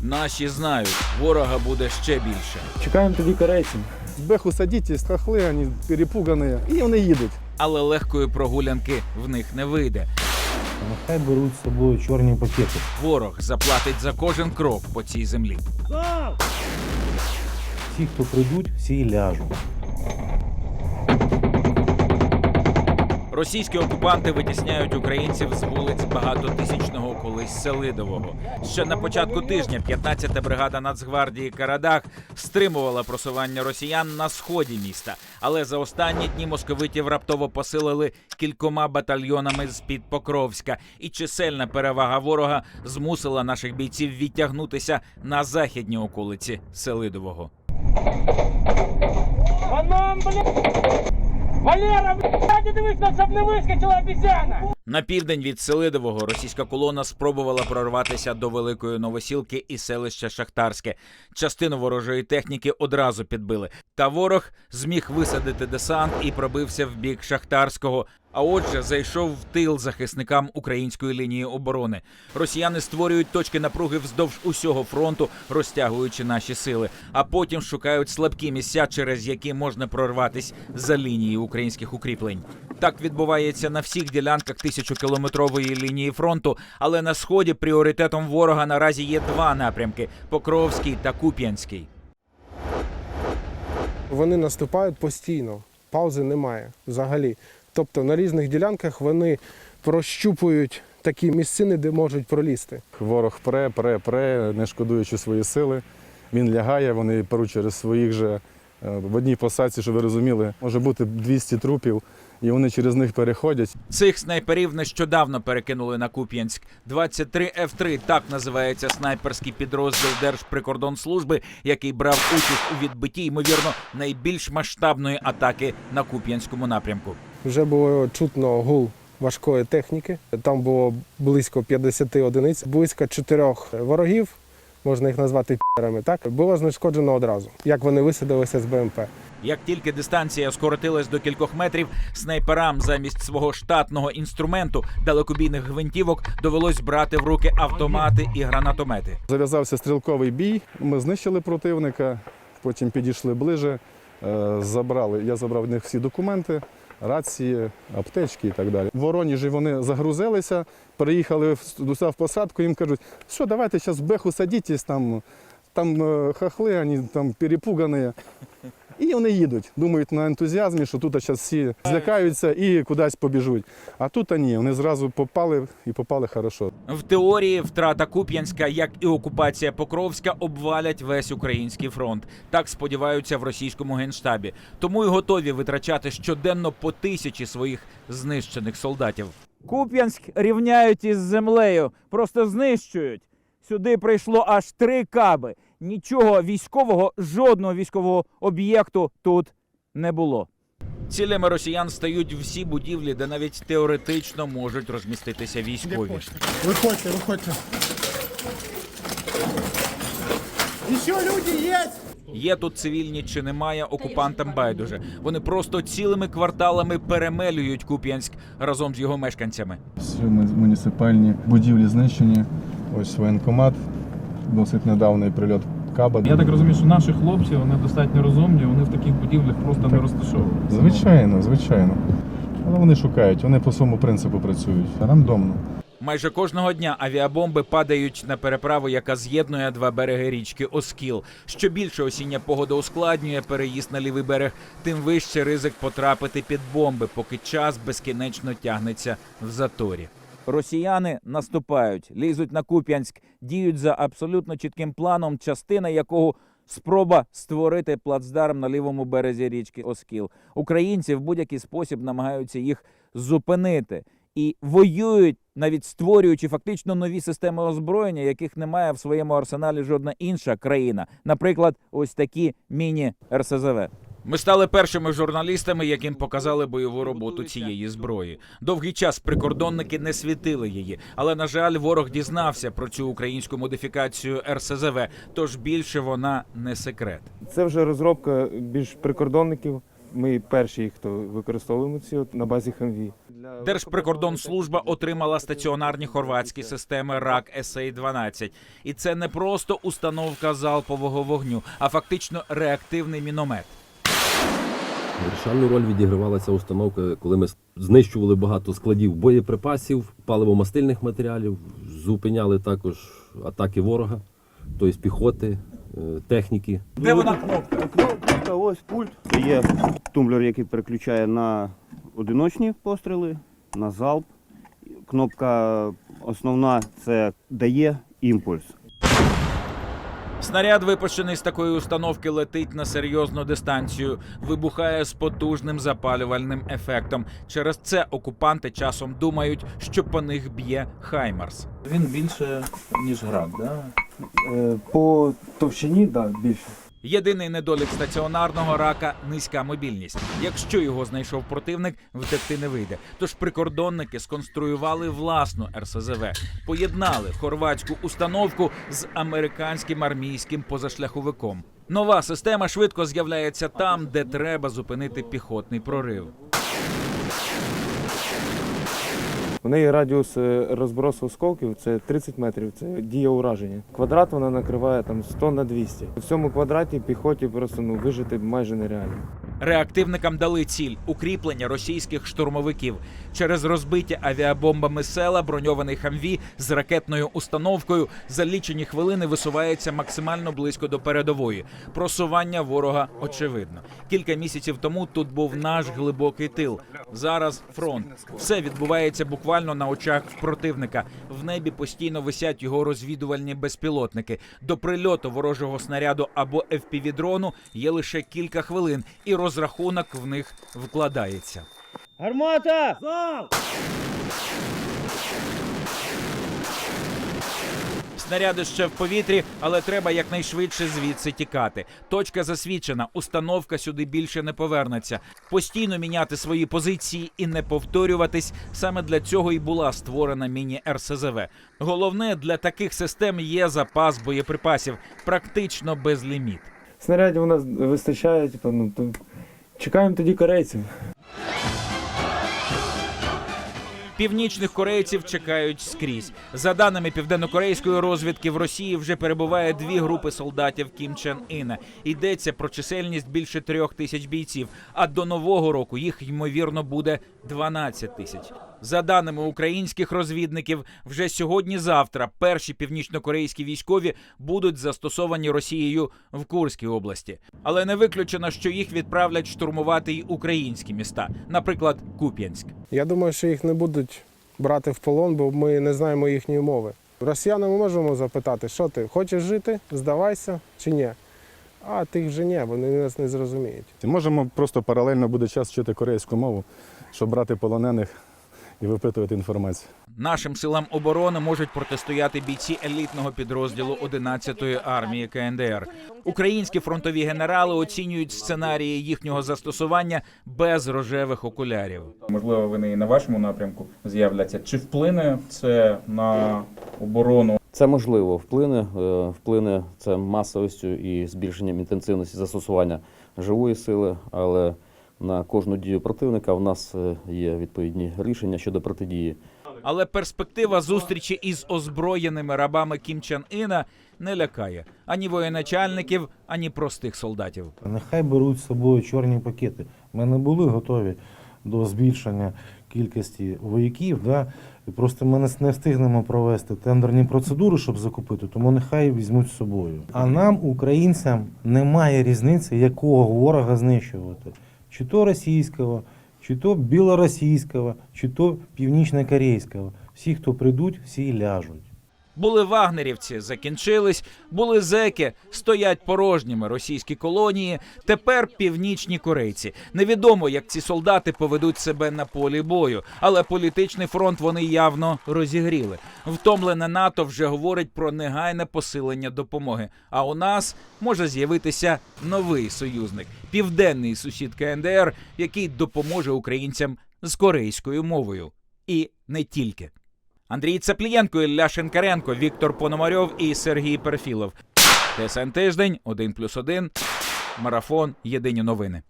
Наші знають, ворога буде ще більше. Чекаємо тоді корейців. Беху садіть, страхли, вони перепугані, і вони їдуть. Але легкої прогулянки в них не вийде. Нехай беруть з собою чорні пакети. Ворог заплатить за кожен крок по цій землі. Всі, хто прийдуть, всі ляжуть. Російські окупанти витісняють українців з вулиць багатотисячного колись Селидового. Ще на початку тижня 15-та бригада Нацгвардії Карадах стримувала просування росіян на сході міста. Але за останні дні московитів раптово посилили кількома батальйонами з під Покровська, і чисельна перевага ворога змусила наших бійців відтягнутися на західні околиці Селидового. Паном, блядь! Валера, блядь, дивись, нас щоб не вискочила обіцяна! На південь від Селидового російська колона спробувала прорватися до Великої Новосілки і селища Шахтарське. Частину ворожої техніки одразу підбили. Та ворог зміг висадити десант і пробився в бік Шахтарського. А отже, зайшов в тил захисникам української лінії оборони. Росіяни створюють точки напруги вздовж усього фронту, розтягуючи наші сили, а потім шукають слабкі місця, через які можна прорватись за лінії українських укріплень. Так відбувається на всіх ділянках тисячокілометрової лінії фронту, але на сході пріоритетом ворога наразі є два напрямки: Покровський та Куп'янський. Вони наступають постійно, паузи немає взагалі. Тобто на різних ділянках вони прощупують такі місцини, де можуть пролізти. Ворог пре, пре, пре, не шкодуючи свої сили. Він лягає, вони перуть через своїх же е, в одній посадці, щоб ви розуміли, може бути 200 трупів, і вони через них переходять. Цих снайперів нещодавно перекинули на Куп'янськ. 23 F3 – так називається снайперський підрозділ Держприкордонслужби, який брав участь у відбитті, ймовірно, найбільш масштабної атаки на Куп'янському напрямку. Вже було чутно гул важкої техніки. Там було близько 50 одиниць, близько чотирьох ворогів, можна їх назвати пірами. Так було знешкоджено одразу, як вони висадилися з БМП. Як тільки дистанція скоротилась до кількох метрів, снайперам замість свого штатного інструменту далекобійних гвинтівок довелось брати в руки автомати і гранатомети. Зав'язався стрілковий бій. Ми знищили противника, потім підійшли ближе, е, забрали. Я забрав в них всі документи, рації, аптечки і так далі. В Воронежі вони загрузилися, приїхали в, посадку, їм кажуть, що давайте зараз в беху садітесь, там, там хахли, хохли, вони там перепугані. І вони їдуть, думають на ентузіазмі, що тут зараз всі злякаються і кудись побіжуть. А тут ні, вони зразу попали і попали хорошо. В теорії втрата Куп'янська, як і окупація Покровська, обвалять весь український фронт. Так сподіваються в російському генштабі. Тому й готові витрачати щоденно по тисячі своїх знищених солдатів. Куп'янськ рівняють із землею, просто знищують. Сюди прийшло аж три каби. Нічого військового, жодного військового об'єкту тут не було. Цілями росіян стають всі будівлі, де навіть теоретично можуть розміститися військові. Выходите, выходите. Еще люди есть! Є тут цивільні чи немає, окупантам байдуже. Вони просто цілими кварталами перемелюють Куп'янськ разом з його мешканцями. Всі муніципальні будівлі знищені. Ось воєнкомат, досить недавній прильот Каба. Я так розумію, що наші хлопці вони достатньо розумні, вони в таких будівлях просто не розташовуються. Звичайно, звичайно. Але вони шукають, вони по своєму принципу працюють. Рандомно. Майже кожного дня авіабомби падають на переправу, яка з'єднує два береги річки Оскіл. Що більше осіння погода ускладнює переїзд на лівий берег, тим вище ризик потрапити під бомби, поки час безкінечно тягнеться в заторі. Росіяни наступають, лізуть на Куп'янськ, діють за абсолютно чітким планом, частина якого спроба створити плацдарм на лівому березі річки Оскіл. Українці в будь-який спосіб намагаються їх зупинити і воюють, навіть створюючи фактично нові системи озброєння, яких немає в своєму арсеналі жодна інша країна. Наприклад, ось такі міні-РСЗВ. Ми стали першими журналістами, яким показали бойову роботу цієї зброї. Довгий час прикордонники не світили її, але на жаль, ворог дізнався про цю українську модифікацію РСЗВ, тож більше вона не секрет. Це вже розробка більш прикордонників. Ми перші, хто використовуємо ці от на базі ХМВ. Держприкордонслужба отримала стаціонарні хорватські системи РАК СА-12. І це не просто установка залпового вогню, а фактично реактивний міномет. Вирішальну роль відігравала ця установка, коли ми знищували багато складів боєприпасів, паливомастильних матеріалів, зупиняли також атаки ворога, тобто піхоти, е, техніки. Де вона кнопка? Кнопка, ось пульт. Це є тумблер, який переключає на одиночні постріли, на залп. Кнопка основна це дає імпульс. Снаряд, випущений з такої установки, летить на серйозну дистанцію, вибухає з потужним запалювальним ефектом. Через це окупанти часом думають, що по них б'є Хаймарс. Він більше, ніж град, да? Е, По товщині, так, да, більше. Єдиний недолік стаціонарного рака низька мобільність. Якщо його знайшов противник, втекти не вийде. Тож прикордонники сконструювали власну РСЗВ, поєднали хорватську установку з американським армійським позашляховиком. Нова система швидко з'являється там, де треба зупинити піхотний прорив. У неї радіус е, розбросу осколків це 30 метрів, це дія ураження. Квадрат вона накриває там 100 на 200. В цьому квадраті піхоті просто ну, вижити майже нереально. Реактивникам дали ціль укріплення російських штурмовиків. Через розбиті авіабомбами села броньований хамві з ракетною установкою за лічені хвилини висувається максимально близько до передової. Просування ворога очевидно. Кілька місяців тому тут був наш глибокий тил. Зараз фронт. Все відбувається буквально на очах противника. В небі постійно висять його розвідувальні безпілотники. До прильоту ворожого снаряду або FPV-дрону є лише кілька хвилин, і розрахунок в них вкладається. Гармата! Снаряди ще в повітрі, але треба якнайшвидше звідси тікати. Точка засвідчена, установка сюди більше не повернеться. Постійно міняти свої позиції і не повторюватись. Саме для цього і була створена міні-РСЗВ. Головне для таких систем є запас боєприпасів, практично безліміт. Снарядів у нас вистачає, типу, ну, то чекаємо тоді корейців. Північних корейців чекають скрізь. За даними південнокорейської розвідки, в Росії вже перебуває дві групи солдатів Кім Чен Іна. Йдеться про чисельність більше трьох тисяч бійців. А до нового року їх ймовірно буде 12 тисяч. За даними українських розвідників, вже сьогодні-завтра перші північнокорейські військові будуть застосовані Росією в Курській області. Але не виключено, що їх відправлять штурмувати й українські міста, наприклад, Куп'янськ. Я думаю, що їх не будуть брати в полон, бо ми не знаємо їхньої мови. Росіяни ми можемо запитати, що ти хочеш жити, здавайся чи ні. А тих вже ні, вони нас не зрозуміють. Можемо просто паралельно буде час вчити корейську мову, щоб брати полонених і випитувати інформацію. Нашим силам оборони можуть протистояти бійці елітного підрозділу 11-ї армії КНДР. Українські фронтові генерали оцінюють сценарії їхнього застосування без рожевих окулярів. Можливо, вони і на вашому напрямку з'являться. Чи вплине це на оборону? Це можливо вплине. Е, Вплине це масовістю і збільшенням інтенсивності застосування живої сили, але на кожну дію противника в нас е, є відповідні рішення щодо протидії. Але перспектива зустрічі із озброєними рабами Кім Чен Іна не лякає ані воєначальників, ані простих солдатів. Нехай беруть з собою чорні пакети. Ми не були готові до збільшення кількості вояків. Да? І Просто ми не- не встигнемо провести тендерні процедури, щоб закупити, тому нехай візьмуть з собою. А нам, українцям, немає різниці, якого ворога знищувати. Чи то російського, чи то білоросійського, чи то північнокорейського. Всі, хто прийдуть, всі ляжуть. Були вагнерівці, закінчились, були зеки, стоять порожніми російські колонії. Тепер північні корейці. Невідомо, як ці солдати поведуть себе на полі бою, але політичний фронт вони явно розігріли. Втомлене НАТО вже говорить про негайне посилення допомоги. А у нас може з'явитися новий союзник південний сусід КНДР, який допоможе українцям з корейською мовою. І не тільки. Андрій Цеплієнко, Ілля Шинкаренко, Віктор Пономарьов і Сергій Перфілов. ТСН тиждень 1+,1, Марафон. Єдині новини.